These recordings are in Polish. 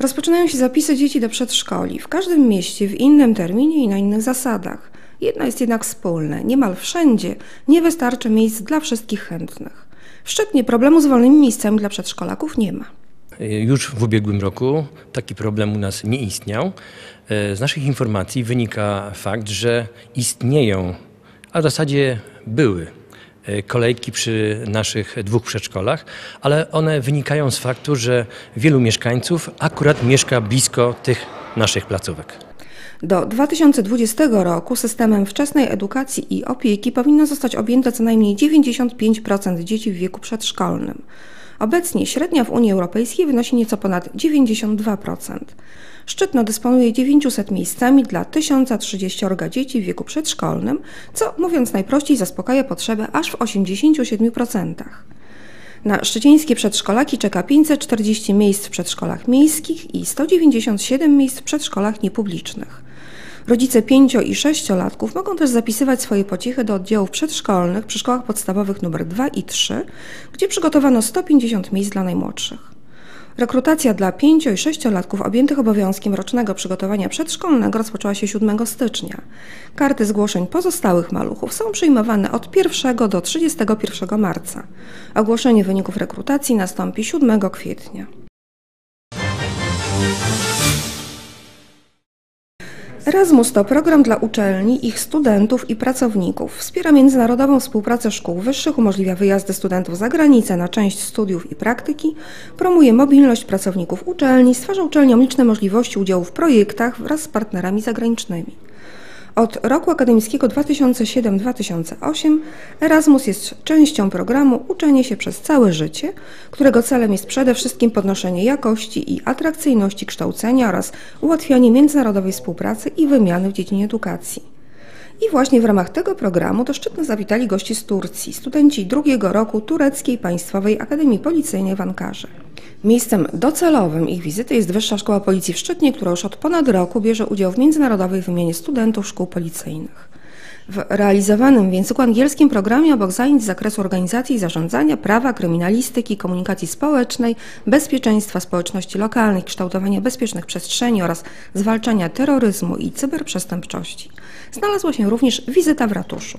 Rozpoczynają się zapisy dzieci do przedszkoli, w każdym mieście, w innym terminie i na innych zasadach. Jedno jest jednak wspólne. Niemal wszędzie nie wystarczy miejsc dla wszystkich chętnych. W Szczytnie problemu z wolnymi miejscami dla przedszkolaków nie ma. Już w ubiegłym roku taki problem u nas nie istniał. E, Z naszych informacji wynika fakt, że istnieją, a w zasadzie były kolejki przy naszych dwóch przedszkolach, ale one wynikają z faktu, że wielu mieszkańców akurat mieszka blisko tych naszych placówek. Do 2020 roku systemem wczesnej edukacji i opieki powinno zostać objęte co najmniej 95% dzieci w wieku przedszkolnym. Obecnie średnia w Unii Europejskiej wynosi nieco ponad 92%. Szczytno dysponuje 900 miejscami dla 1030 dzieci w wieku przedszkolnym, co mówiąc najprościej zaspokaja potrzebę aż w 87%. Na szczecińskie przedszkolaki czeka 540 miejsc w przedszkolach miejskich i 197 miejsc w przedszkolach niepublicznych. Rodzice pięcio- i sześciolatków mogą też zapisywać swoje pociechy do oddziałów przedszkolnych przy szkołach podstawowych nr 2 i 3, gdzie przygotowano 150 miejsc dla najmłodszych. Rekrutacja dla pięcio- i sześciolatków objętych obowiązkiem rocznego przygotowania przedszkolnego rozpoczęła się 7 stycznia. Karty zgłoszeń pozostałych maluchów są przyjmowane od 1 do 31 marca. Ogłoszenie wyników rekrutacji nastąpi 7 kwietnia. Erasmus to program dla uczelni, ich studentów i pracowników. Wspiera międzynarodową współpracę szkół wyższych, umożliwia wyjazdy studentów za granicę na część studiów i praktyki, promuje mobilność pracowników uczelni, stwarza uczelniom liczne możliwości udziału w projektach wraz z partnerami zagranicznymi. Od roku akademickiego 2007-2008 Erasmus jest częścią programu Uczenie się przez całe życie, którego celem jest przede wszystkim podnoszenie jakości i atrakcyjności kształcenia oraz ułatwianie międzynarodowej współpracy i wymiany w dziedzinie edukacji. I właśnie w ramach tego programu do Szczytna zawitali goście z Turcji, studenci drugiego roku Tureckiej Państwowej Akademii Policyjnej w Ankarze. Miejscem docelowym ich wizyty jest Wyższa Szkoła Policji w Szczytnie, która już od ponad roku bierze udział w międzynarodowej wymianie studentów szkół policyjnych. W realizowanym w języku angielskim programie obok zajęć z zakresu organizacji i zarządzania, prawa, kryminalistyki, komunikacji społecznej, bezpieczeństwa społeczności lokalnych, kształtowania bezpiecznych przestrzeni oraz zwalczania terroryzmu i cyberprzestępczości znalazła się również wizyta w ratuszu.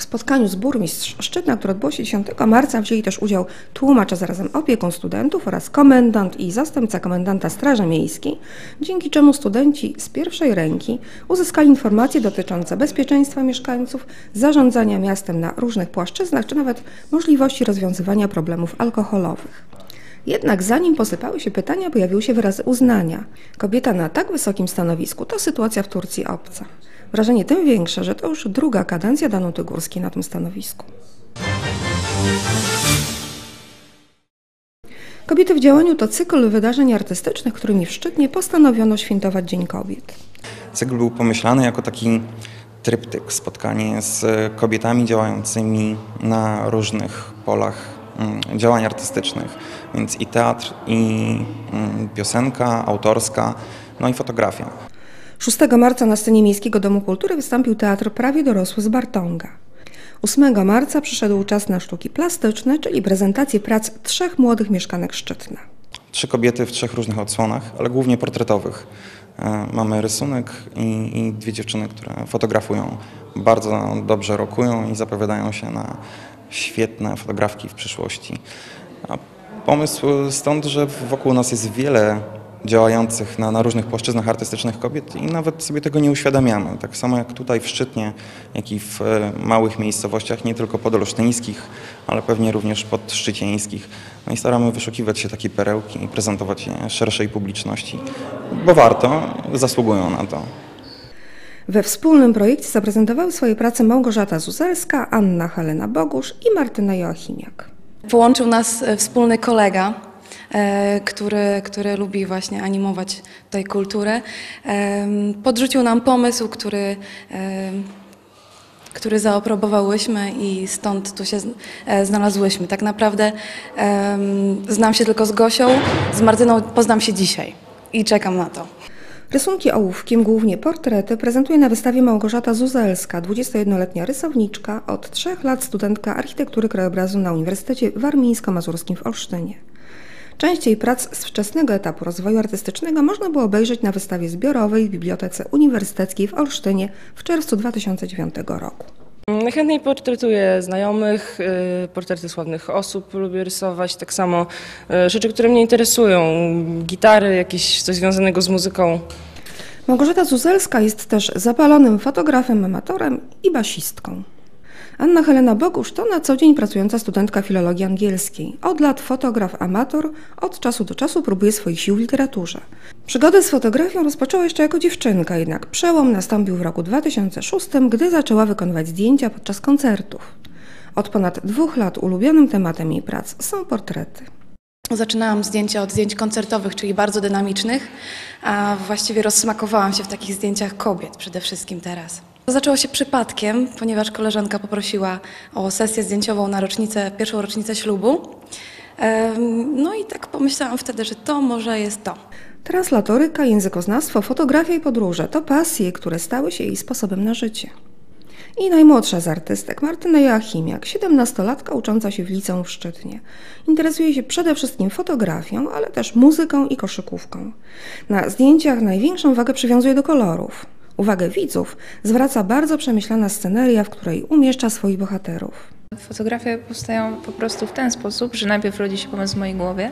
W spotkaniu z burmistrz Szczytna, które odbyło się 10 marca, wzięli też udział tłumacz, zarazem opiekun studentów oraz komendant i zastępca komendanta Straży Miejskiej, dzięki czemu studenci z pierwszej ręki uzyskali informacje dotyczące bezpieczeństwa mieszkańców, zarządzania miastem na różnych płaszczyznach, czy nawet możliwości rozwiązywania problemów alkoholowych. Jednak zanim posypały się pytania, pojawiły się wyrazy uznania. Kobieta na tak wysokim stanowisku to sytuacja w Turcji obca. Wrażenie tym większe, że to już druga kadencja Danuty Górskiej na tym stanowisku. Kobiety w działaniu to cykl wydarzeń artystycznych, którymi w Szczytnie postanowiono świętować Dzień Kobiet. Cykl był pomyślany jako taki tryptyk, spotkanie z kobietami działającymi na różnych polach mm, działań artystycznych, więc i teatr, i mm, piosenka autorska, no i fotografia. 6 marca na scenie Miejskiego Domu Kultury wystąpił teatr prawie dorosły z Bartonga. 8 marca przyszedł czas na sztuki plastyczne, czyli prezentację prac trzech młodych mieszkanek Szczytna. Trzy kobiety w trzech różnych odsłonach, ale głównie portretowych. E, Mamy rysunek i, i dwie dziewczyny, które fotografują. Bardzo dobrze rokują i zapowiadają się na świetne fotografki w przyszłości. A pomysł stąd, że wokół nas jest wiele działających na, na różnych płaszczyznach artystycznych kobiet i nawet sobie tego nie uświadamiamy. Tak samo jak tutaj w Szczytnie, jak i w e, małych miejscowościach, nie tylko podolsztyńskich, ale pewnie również podszczycieńskich. No i staramy wyszukiwać się takie perełki i prezentować je szerszej publiczności, bo warto, zasługują na to. We wspólnym projekcie zaprezentowały swoje prace Małgorzata Zuzelska, Anna Helena Bogusz i Martyna Joachimiak. Połączył nas e, wspólny kolega, który, który lubi właśnie animować tutaj kulturę. Em, Podrzucił nam pomysł, który, em, który zaaprobowałyśmy i stąd tu się e, znalazłyśmy. Tak naprawdę znam się tylko z Gosią, z Martyną poznam się dzisiaj i czekam na to. Rysunki ołówkiem, głównie portrety, prezentuje na wystawie Małgorzata Zuzelska, 21-letnia rysowniczka, od trzech lat studentka architektury krajobrazu na Uniwersytecie Warmińsko-Mazurskim w Olsztynie. Część jej prac z wczesnego etapu rozwoju artystycznego można było obejrzeć na wystawie zbiorowej w Bibliotece Uniwersyteckiej w Olsztynie w czerwcu 2009 roku. Najchętniej portretuję znajomych, y, portrety sławnych osób lubię rysować, tak samo y, rzeczy, które mnie interesują, gitary, jakieś coś związanego z muzyką. Małgorzata Zuzelska jest też zapalonym fotografem, amatorem i basistką. Anna Helena Bogusz to na co dzień pracująca studentka filologii angielskiej. Od lat fotograf amator, od czasu do czasu próbuje swoich sił w literaturze. Przygodę z fotografią rozpoczęła jeszcze jako dziewczynka, jednak przełom nastąpił w roku 2006, gdy zaczęła wykonywać zdjęcia podczas koncertów. Od ponad dwóch lat ulubionym tematem jej prac są portrety. Zaczynałam zdjęcia od zdjęć koncertowych, czyli bardzo dynamicznych, a właściwie rozsmakowałam się w takich zdjęciach kobiet przede wszystkim teraz. Zaczęło się przypadkiem, ponieważ koleżanka poprosiła o sesję zdjęciową na rocznicę, pierwszą rocznicę ślubu. No i tak pomyślałam wtedy, że to może jest to. Translatoryka, językoznawstwo, fotografia i podróże to pasje, które stały się jej sposobem na życie. I najmłodsza z artystek, Martyna Joachimiak, 17-latka ucząca się w liceum w Szczytnie. Interesuje się przede wszystkim fotografią, ale też muzyką i koszykówką. Na zdjęciach największą wagę przywiązuje do kolorów. Uwagę widzów zwraca bardzo przemyślana sceneria, w której umieszcza swoich bohaterów. Fotografie powstają po prostu w ten sposób, że najpierw rodzi się pomysł w mojej głowie,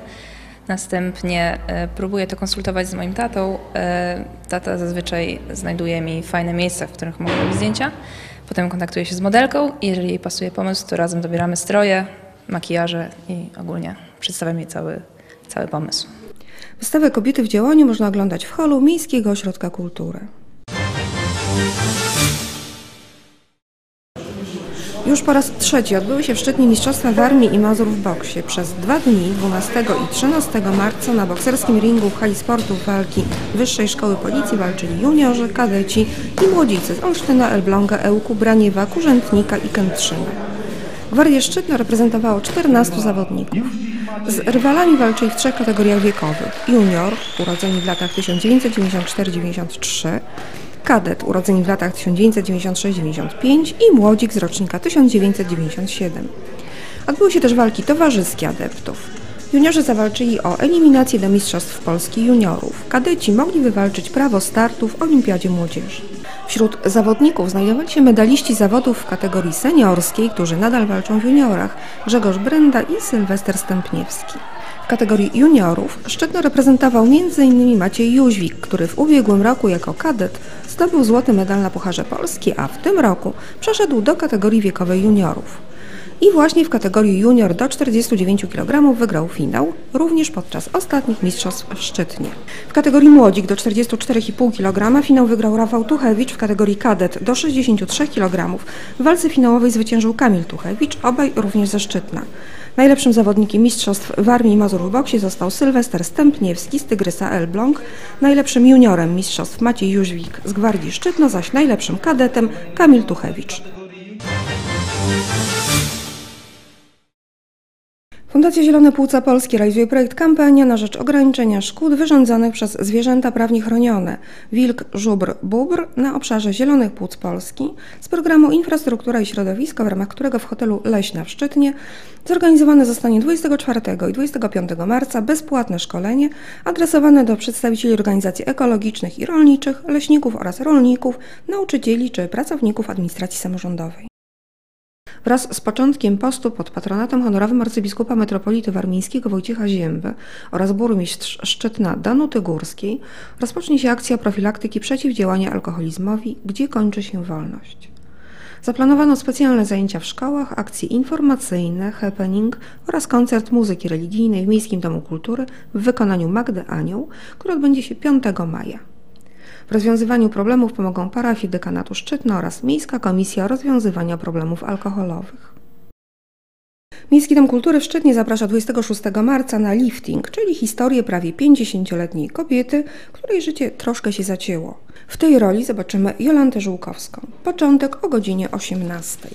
następnie e, próbuję to konsultować z moim tatą. E, Tata zazwyczaj znajduje mi fajne miejsca, w których mogę robić zdjęcia. Potem kontaktuję się z modelką i jeżeli jej pasuje pomysł, to razem dobieramy stroje, makijaże i ogólnie przedstawiam jej cały, cały pomysł. Wystawę Kobiety w działaniu można oglądać w holu Miejskiego Ośrodka Kultury. Już po raz trzeci odbyły się w Szczytnie Mistrzostwa Warmii i Mazur w boksie. Przez dwa dni, 12 i 13 marca na bokserskim ringu w hali sportów walki Wyższej Szkoły Policji walczyli juniorzy, kadeci i młodzicy z Olsztyna, Elbląga, Ełku, Braniewa, Kurzętnika i Kętrzyna. Gwardię Szczytno reprezentowało 14 zawodników. Z rywalami walczyli w trzech kategoriach wiekowych. Junior, urodzeni w latach 1994-93, kadet, urodzeni w latach 1996-95 i młodzik z rocznika 1997. Odbyły się też walki towarzyskie adeptów. Juniorzy zawalczyli o eliminację do Mistrzostw Polski juniorów. Kadeci mogli wywalczyć prawo startu w Olimpiadzie Młodzieży. Wśród zawodników znajdowali się medaliści zawodów w kategorii seniorskiej, którzy nadal walczą w juniorach, Grzegorz Brenda i Sylwester Stępniewski. W kategorii juniorów Szczytno reprezentował m.in. Maciej Jóźwik, który w ubiegłym roku jako kadet zdobył złoty medal na Pucharze Polski, a w tym roku przeszedł do kategorii wiekowej juniorów. I właśnie w kategorii junior do 49 kg wygrał finał, również podczas ostatnich mistrzostw w Szczytnie. W kategorii młodzik do 44,5 kg finał wygrał Rafał Tuchewicz, w kategorii kadet do 63 kg w walce finałowej zwyciężył Kamil Tuchewicz, obaj również ze Szczytna. Najlepszym zawodnikiem mistrzostw w Armii i Mazur w boksie został Sylwester Stępniewski z Tygrysa Elbląg, najlepszym juniorem mistrzostw Maciej Jóźwik z Gwardii Szczytno, zaś najlepszym kadetem Kamil Tuchewicz. Fundacja Zielone Płuca Polskie realizuje projekt Kampania na rzecz ograniczenia szkód wyrządzonych przez zwierzęta prawnie chronione wilk, żubr, bóbr na obszarze Zielonych Płuc Polski z programu Infrastruktura i Środowisko, w ramach którego w hotelu Leśna w Szczytnie zorganizowane zostanie 24 i 25 marca bezpłatne szkolenie adresowane do przedstawicieli organizacji ekologicznych i rolniczych, leśników oraz rolników, nauczycieli czy pracowników administracji samorządowej. Wraz z początkiem postu pod patronatem honorowym arcybiskupa metropolity warmińskiego Wojciecha Zięby oraz burmistrz Szczytna Danuty Górskiej rozpocznie się akcja profilaktyki przeciwdziałania alkoholizmowi, gdzie kończy się wolność. Zaplanowano specjalne zajęcia w szkołach, akcje informacyjne, happening oraz koncert muzyki religijnej w Miejskim Domu Kultury w wykonaniu Magdy Anioł, który odbędzie się 5 maja. W rozwiązywaniu problemów pomogą parafie dekanatu Szczytno oraz Miejska Komisja Rozwiązywania Problemów Alkoholowych. Miejski Dom Kultury w Szczytnie zaprasza 26 marca na lifting, czyli historię prawie 50-letniej kobiety, której życie troszkę się zacięło. W tej roli zobaczymy Jolantę Żółkowską. Początek o godzinie 18.